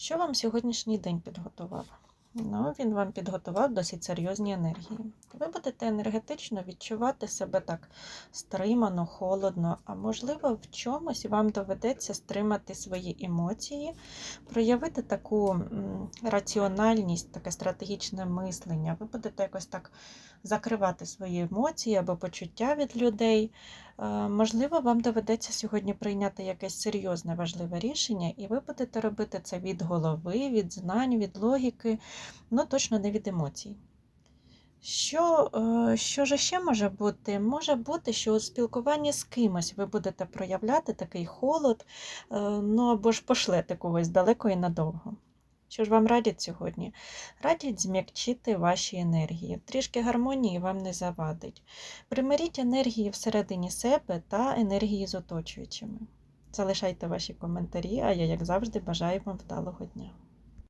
Що вам сьогоднішній день підготував? Ну, він вам підготував досить серйозні енергії. Ви будете енергетично відчувати себе так стримано, холодно, а можливо, в чомусь вам доведеться стримати свої емоції, проявити таку раціональність, таке стратегічне мислення. Ви будете якось так закривати свої емоції або почуття від людей. Е, Можливо, вам доведеться сьогодні прийняти якесь серйозне важливе рішення, і ви будете робити це від голови, від знань, від логіки, ну точно не від емоцій. Що, е, що ж ще може бути? Може бути, що у спілкуванні з кимось ви будете проявляти такий холод, е, ну або ж пошлете когось далеко і надовго. Що ж вам радять сьогодні? Радять зм'якчити ваші енергії. Трішки гармонії вам не завадить. Примиріть енергії всередині себе та енергії з оточуючими. Залишайте ваші коментарі, а я, як завжди, бажаю вам вдалого дня.